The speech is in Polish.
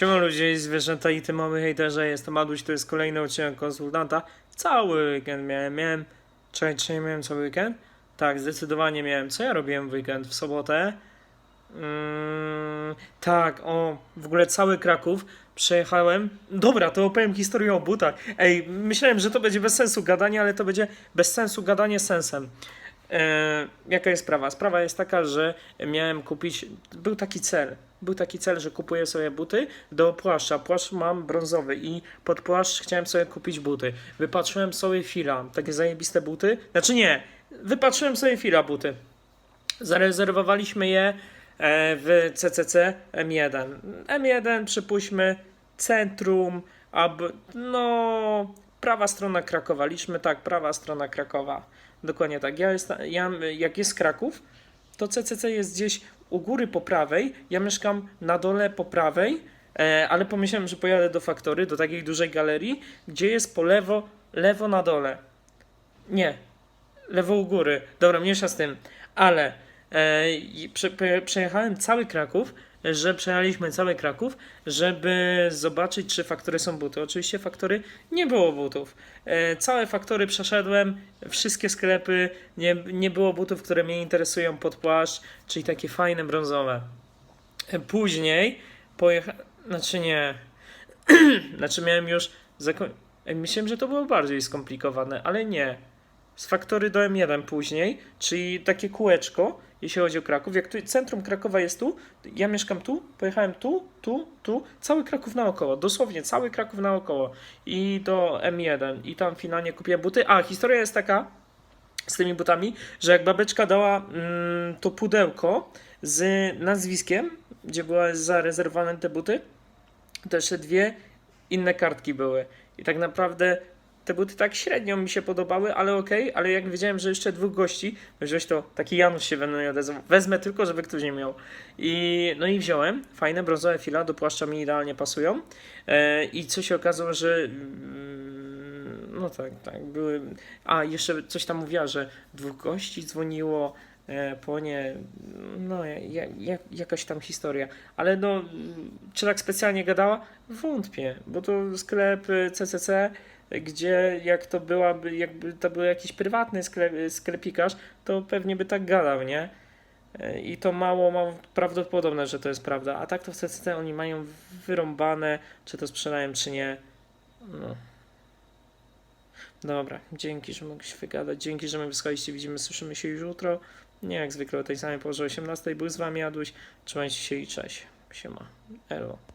Siema ludzie i zwierzęta i ty mały hejterze, jestem Aduś, to jest kolejny odcinek konsultanta. Cały weekend miałem, miałem... Czekaj, czy nie miałem cały weekend? Tak, zdecydowanie miałem. Co ja robiłem w weekend? W sobotę? Mm, tak, o, w ogóle cały Kraków przejechałem. Dobra, to opowiem historię o butach. Ej, myślałem, że to będzie bez sensu gadanie, ale to będzie bez sensu gadanie sensem. E, jaka jest sprawa? Sprawa jest taka, że miałem kupić. Był taki cel. Był taki cel, że kupuję sobie buty do płaszcza. Płaszcz mam brązowy i pod płaszcz chciałem sobie kupić buty. Wypatrzyłem sobie fila, takie zajebiste buty. Znaczy nie, wypatrzyłem sobie fila buty. Zarezerwowaliśmy je e, w CCC M1. M1 przypuśćmy centrum, ab, no prawa strona Krakowa. Liczmy tak, prawa strona Krakowa. Dokładnie tak. Ja jest, ja, jak jest Kraków, to CCC jest gdzieś u góry po prawej. Ja mieszkam na dole po prawej, e, ale pomyślałem, że pojadę do faktory, do takiej dużej galerii, gdzie jest po lewo, lewo na dole. Nie, lewo u góry. Dobra, mniejsza z tym. Ale e, przejechałem cały Kraków, że przejechaliśmy cały Kraków, żeby zobaczyć, czy faktory są buty. Oczywiście faktory nie było butów. E, całe faktory przeszedłem, wszystkie sklepy, nie, nie było butów, które mnie interesują pod płaszcz, czyli takie fajne brązowe. E, później pojechałem, znaczy nie, znaczy miałem już, zako- e, myślałem, że to było bardziej skomplikowane, ale nie z faktory do M1 później, czyli takie kółeczko, jeśli chodzi o Kraków. Jak tu, centrum Krakowa jest tu, ja mieszkam tu, pojechałem tu, tu, tu, cały Kraków naokoło, dosłownie cały Kraków naokoło i do M1 i tam finalnie kupiłem buty. A, historia jest taka z tymi butami, że jak babeczka dała mm, to pudełko z nazwiskiem, gdzie były zarezerwowane te buty, to jeszcze dwie inne kartki były. I tak naprawdę te buty tak średnio mi się podobały, ale okej, ale jak wiedziałem, że jeszcze dwóch gości, wziąć to taki Janusz się mnie odezwał, wezmę tylko, żeby ktoś nie miał. I, no i wziąłem, fajne brązowe fila, do płaszcza mi idealnie pasują. E, I co się okazało, że mm, no tak, tak, były, a jeszcze coś tam mówiła, że dwóch gości dzwoniło, e, po nie, no ja, ja, jakaś tam historia, ale no, czy tak specjalnie gadała? Wątpię, bo to sklep CCC, gdzie jak to byłaby, jakby to był jakiś prywatny sklep, sklepikarz, to pewnie by tak gadał, nie? I to mało, mało prawdopodobne, że to jest prawda. A tak to w CCC oni mają wyrąbane, czy to sprzedają, czy nie. No. Dobra, dzięki, że mogę wygadać. Dzięki, że mnie wysłuchaliście. Widzimy, słyszymy się już jutro. Nie jak zwykle o tej samej porze 18. Był z wami Aduś. Trzymajcie się i cześć. Siema. Elo.